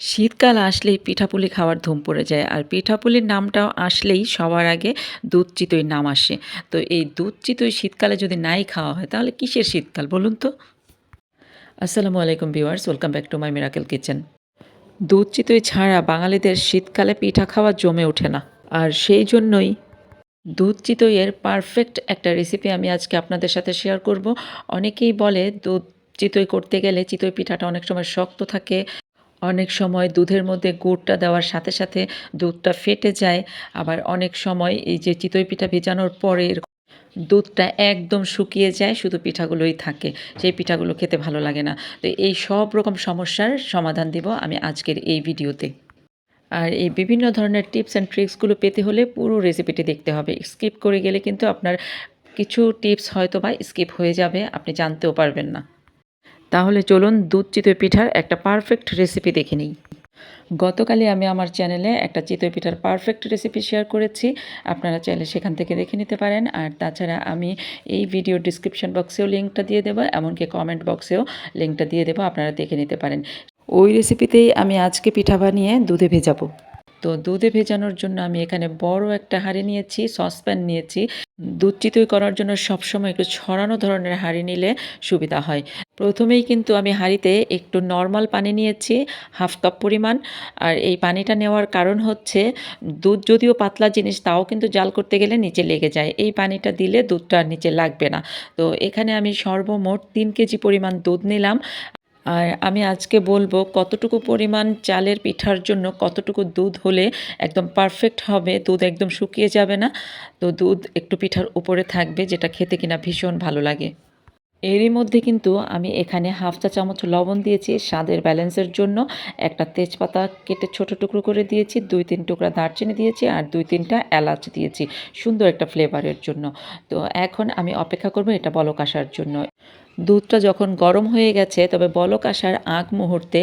শীতকাল আসলেই পিঠাপুলি খাওয়ার ধুম পড়ে যায় আর পিঠাপুলির নামটাও আসলেই সবার আগে দুধ চিতই নাম আসে। তো এই দুধ চিতই শীতকালে যদি নাই খাওয়া হয় তাহলে কিসের শীতকাল বলুন তো? আসসালামু আলাইকুম viewers, welcome back to my miracle kitchen. দুধ চিতই ছাড়া বাঙালিদের শীতকালে পিঠা খাওয়া জমে ওঠে না। আর সেই জন্যই দুধ চিতইয়ের পারফেক্ট একটা রেসিপি আমি আজকে আপনাদের সাথে শেয়ার করব। অনেকেই বলে দুধ চিতই করতে গেলে চিতই পিঠাটা অনেক সময় শক্ত থাকে অনেক সময় দুধের মধ্যে গুড়টা দেওয়ার সাথে সাথে দুধটা ফেটে যায়। আবার অনেক সময় এই যে চিতই পিঠা ভেজানোর পরে দুধটা একদম শুকিয়ে যায়, শুধু পিঠাগুলোই থাকে। সেই পিঠাগুলো খেতে ভালো লাগে না। তো এই সব রকম সমস্যার সমাধান দিব আমি আজকের এই ভিডিওতে। আর এই বিভিন্ন ধরনের টিপস অ্যান্ড ট্রিক্সগুলো পেতে হলে পুরো রেসিপিটি দেখতে হবে। স্কিপ করে গেলে কিন্তু আপনার কিছু টিপস হয়তো বা স্কিপ হয়ে যাবে, আপনি জানতেও পারবেন না। তাহলে চলুন দুধ চিতই পিঠার একটা পারফেক্ট রেসিপি দেখে নিই। গতকালই আমি আমার চ্যানেলে একটা চিতই পিঠার পারফেক্ট রেসিপি শেয়ার করেছি। আপনারা চাইলে সেখান থেকে দেখে নিতে পারেন। আর তাছাড়া আমি এই ভিডিও ডিসক্রিপশন বক্সেও লিঙ্কটা দিয়ে দেবো, এমনকি কমেন্ট বক্সেও লিঙ্কটা দিয়ে দেবো, আপনারা দেখে নিতে পারেন। ওই রেসিপিতেই আমি আজকে পিঠা বানিয়ে দুধে ভেজাবো। তো দুধে ভেজানোর জন্য আমি এখানে বড় একটা হাঁড়ি নিয়েছি সসপ্যান নিয়েছি। দুধ চিতই করার জন্য সবসময় একটু ছড়ানো ধরনের হাঁড়ি নিলে সুবিধা হয়। প্রথমেই কিন্তু আমি হাঁড়িতে একটু নর্মাল পানি নিয়েছি, হাফ কাপ পরিমাণ। আর এই পানিটা নেওয়ার কারণ হচ্ছে, দুধ যদিও পাতলা জিনিস, তাও কিন্তু জাল করতে গেলে নিচে লেগে যায়। এই পানিটা দিলে দুধটা আর নিচে লাগবে না। তো এখানে আমি সর্বমোট তিন কেজি পরিমাণ দুধ নিলাম। আর আমি আজকে বলব কতটুকু পরিমাণ চালের পিঠার জন্য কতটুকু দুধ হলে একদম পারফেক্ট হবে। দুধ একদম শুকিয়ে যাবে না। তো দুধ একটু পিঠার উপরে থাকবে, যেটা খেতে কিনা ভীষণ ভালো লাগে। এরই মধ্যে কিন্তু আমি এখানে হাফ চা চামচ লবণ দিয়েছি স্বাদের ব্যালেন্সের জন্য। একটা তেজপাতা কেটে ছোট টুকরো করে দিয়েছি, দুই তিন টুকরা দারচিনি দিয়েছি আর দুই তিনটা এলাচ দিয়েছি। সুন্দর একটা ফ্লেভারের জন্য। তো এখন আমি অপেক্ষা করব এটা বলক আসার জন্য। দুধটা যখন গরম হয়ে গেছে, তবে বলক আসার আগ মুহূর্তে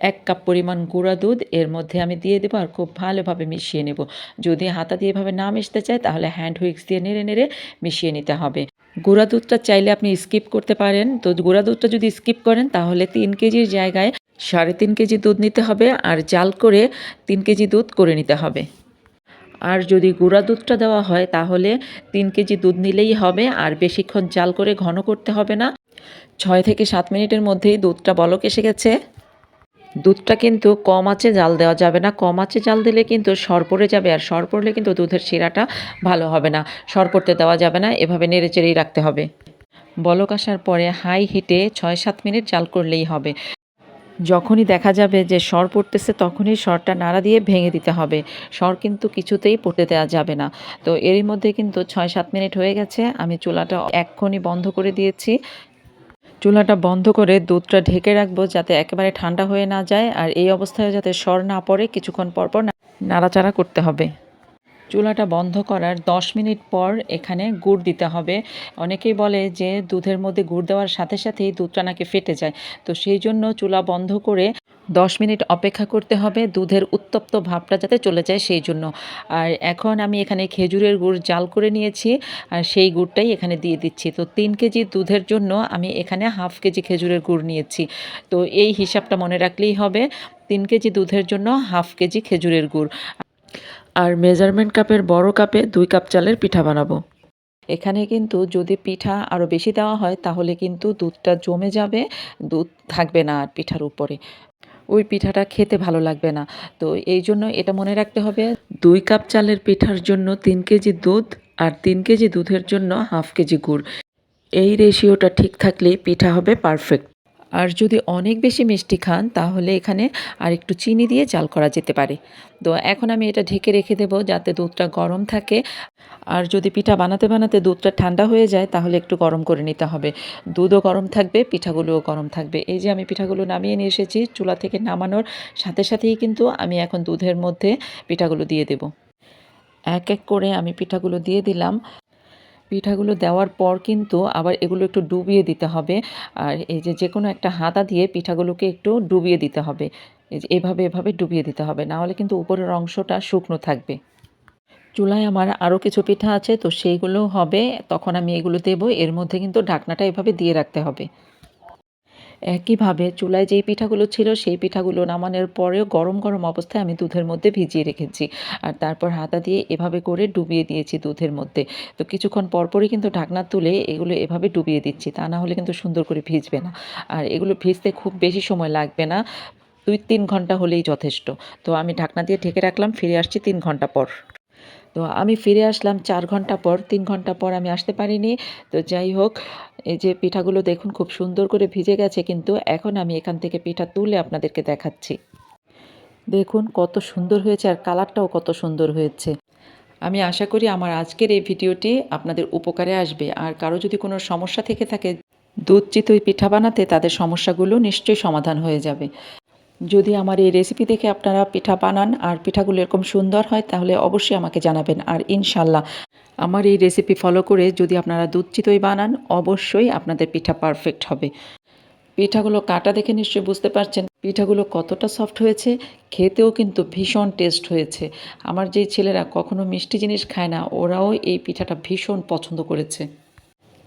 এক কাপ পরিমাণ গুঁড়া দুধ, এর মধ্যে আমি দিয়ে দেবো আর খুব ভালোভাবে মিশিয়ে নেব। যদি হাতা দিয়ে এভাবে না মিশতে চায়, তাহলে হ্যান্ড হুইক্স দিয়ে নেড়ে নেড়ে মিশিয়ে নিতে হবে। গুঁড়া দুধটা চাইলে আপনি স্কিপ করতে পারেন। তো গুঁড়া দুধটা যদি স্কিপ করেন, তাহলে তিন কেজির জায়গায় সাড়ে তিন কেজি দুধ নিতে হবে আর জাল করে তিন কেজি দুধ করে নিতে হবে। আর যদি গুঁড়া দুধটা দেওয়া হয়, তাহলে তিন কেজি দুধ নিলেই হবে, আর বেশিক্ষণ জাল করে ঘন করতে হবে না। ছয় থেকে সাত মিনিটের মধ্যেই দুধটা বলক এসে গেছে। দুধটা কিন্তু কম আঁচে জাল দেওয়া যাবে না। কম আঁচে জাল দিলে কিন্তু সর পড়ে যাবে, আর সর পড়লে কিন্তু দুধের শিরাটা ভালো হবে না। সর পড়তে দেওয়া যাবে না, এভাবে নেড়ে চেড়েই রাখতে হবে। বলক আসার পরে হাই হিটে ছয় সাত মিনিট জাল করলেই হবে। যখনই দেখা যাবে যে সর পড়তেছে, তখনই সরটা নাড়া দিয়ে ভেঙে দিতে হবে। সর কিন্তু কিছুতেই পড়তে দেওয়া যাবে না। তো এরই মধ্যে কিন্তু ছয় সাত মিনিট হয়ে গেছে, আমি চুলাটা এক্ষুনি বন্ধ করে দিয়েছি। চুলাটা বন্ধ করে দুধটা ঢেকে রাখব যাতে একেবারে ঠান্ডা হয়ে না যায়, আর এই অবস্থায় যাতে সর না পড়ে, কিছুক্ষণ পর পর না- নাড়াচাড়া করতে হবে। চুলাটা বন্ধ করার 10 মিনিট পর এখানে গুড় দিতে হবে। অনেকেই বলে যে দুধের মধ্যে গুড় দেওয়ার সাথে সাথেই দুধটা নাকি ফেটে যায়। তো সেই জন্য চুলা বন্ধ করে 10 মিনিট অপেক্ষা করতে হবে দুধের উত্তপ্ত ভাবটা যাতে চলে যায় সেই জন্য। আর এখন আমি এখানে খেজুরের গুড় জাল করে নিয়েছি আর সেই গুড়টাই এখানে দিয়ে দিচ্ছি। তো তিন কেজি দুধের জন্য আমি এখানে হাফ কেজি খেজুরের গুড় নিয়েছি। তো এই হিসাবটা মনে রাখলেই হবে, তিন কেজি দুধের জন্য হাফ কেজি খেজুরের গুড়। আর মেজারমেন্ট কাপের বড় কাপে দুই কাপ চালের পিঠা বানাবো। এখানে কিন্তু যদি পিঠা আরও বেশি দেওয়া হয়, তাহলে কিন্তু দুধটা জমে যাবে, দুধ থাকবে না আর পিঠার উপরে। ওই পিঠাটা খেতে ভালো লাগবে না। তো এই জন্য এটা মনে রাখতে হবে, দুই কাপ চালের পিঠার জন্য তিন কেজি দুধ আর তিন কেজি দুধের জন্য হাফ কেজি গুড়। এই রেশিওটা ঠিক থাকলেই পিঠা হবে পারফেক্ট আর যদি অনেক বেশি মিষ্টি খান, তাহলে এখানে আর একটু চিনি দিয়ে জাল করা যেতে পারে। তো এখন আমি এটা ঢেকে রেখে দেবো যাতে দুধটা গরম থাকে। আর যদি পিঠা বানাতে বানাতে দুধটা ঠান্ডা হয়ে যায়, তাহলে একটু গরম করে নিতে হবে। দুধও গরম থাকবে, পিঠাগুলোও গরম থাকবে। এই যে আমি পিঠাগুলো নামিয়ে নিয়ে এসেছি, চুলা থেকে নামানোর সাথে সাথেই কিন্তু আমি এখন দুধের মধ্যে পিঠাগুলো দিয়ে দেব। এক এক করে আমি পিঠাগুলো দিয়ে দিলাম। পিঠাগুলো দেওয়ার পর কিন্তু আবার এগুলো একটু ডুবিয়ে দিতে হবে। আর এই যে যে কোনো একটা হাতা দিয়ে পিঠাগুলোকে একটু ডুবিয়ে দিতে হবে। এভাবে এভাবে ডুবিয়ে দিতে হবে। না হলে কিন্তু উপরের অংশটা শুকনো থাকবে। চুলায় আমার আরও কিছু পিঠা আছে, তো সেইগুলো হবে। তখন আমি এগুলো দেবো। এর মধ্যে কিন্তু ঢাকনাটা এভাবে দিয়ে রাখতে হবে। একইভাবে চুলায় যেই পিঠাগুলো ছিল, সেই পিঠাগুলো নামানোর পরেও গরম গরম অবস্থায় আমি দুধের মধ্যে ভিজিয়ে রেখেছি। আর তারপর হাতা দিয়ে এভাবে করে ডুবিয়ে দিয়েছি দুধের মধ্যে। তো কিছুক্ষণ পরপরই কিন্তু ঢাকনা তুলে এগুলো এভাবে ডুবিয়ে দিচ্ছি, তা না হলে কিন্তু সুন্দর করে ভিজবে না। আর এগুলো ভিজতে খুব বেশি সময় লাগবে না, দুই তিন ঘণ্টা হলেই যথেষ্ট। তো আমি ঢাকনা দিয়ে ঢেকে রাখলাম, ফিরে আসছি তিন ঘণ্টা পর। তো আমি ফিরে আসলাম চার ঘণ্টা পর, তিন ঘণ্টা পর আমি আসতে পারিনি। তো যাই হোক এই যে পিঠাগুলো দেখুন খুব সুন্দর করে ভিজে গেছে, কিন্তু এখন আমি এখান থেকে পিঠা তুলে আপনাদেরকে দেখাচ্ছি। দেখুন কত সুন্দর হয়েছে আর কালারটাও কত সুন্দর হয়েছে। আমি আশা করি আমার আজকের এই ভিডিওটি আপনাদের উপকারে আসবে। আর কারও যদি কোনো সমস্যা থেকে থাকে, দুধ চিতই পিঠা বানাতে তাদের সমস্যাগুলো নিশ্চয়ই সমাধান হয়ে যাবে। যদি আমার এই রেসিপি দেখে আপনারা পিঠা বানান আর পিঠাগুলো এরকম সুন্দর হয়, তাহলে অবশ্যই আমাকে জানাবেন। আর ইনশাল্লাহ আমার এই রেসিপি ফলো করে যদি আপনারা দুধ চিতই বানান, অবশ্যই আপনাদের পিঠা পারফেক্ট হবে। পিঠাগুলো কাটা দেখে নিশ্চয়ই বুঝতে পারছেন পিঠাগুলো কতটা সফট হয়েছে, খেতেও কিন্তু ভীষণ টেস্ট হয়েছে। আমার যেই ছেলেরা কখনো মিষ্টি জিনিস খায় না, ওরাও এই পিঠাটা ভীষণ পছন্দ করেছে।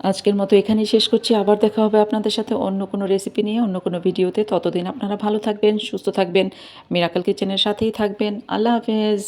আজকের মতো এখানেই শেষ করছি। আবার দেখা হবে আপনাদের সাথে অন্য কোনো রেসিপি নিয়ে, অন্য কোনো ভিডিওতে ততদিন আপনারা ভালো থাকবেন, সুস্থ থাকবেন। মিরাকল কিচেনের সাথেই থাকবেন। আল্লাহ হাফেজ।